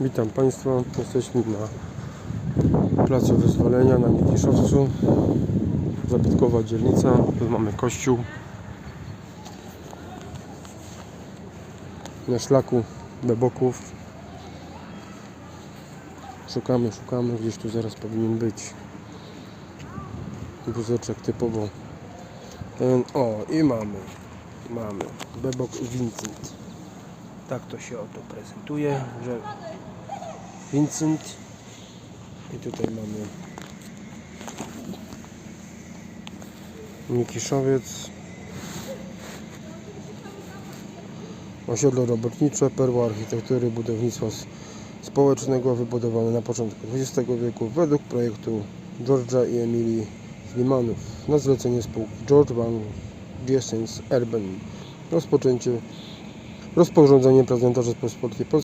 Witam Państwa. Jesteśmy na placu wyzwolenia na Mikiszowcu. Zabytkowa dzielnica. Tu mamy kościół. Na szlaku Beboków. Szukamy, szukamy. Gdzieś tu zaraz powinien być. Wózeczek typowo. Ten, o i mamy. Mamy. Bebok Vincent. Tak to się oto prezentuje, że Vincent. I tutaj mamy Nikiszowiec osiedle robotnicze, perła architektury budownictwa społecznego wybudowane na początku XX wieku według projektu George'a i Emilii Limanów na zlecenie spółki George Van Giesens Erben rozpoczęcie rozporządzenie prezydenta Rzeczpospolitej Polskiej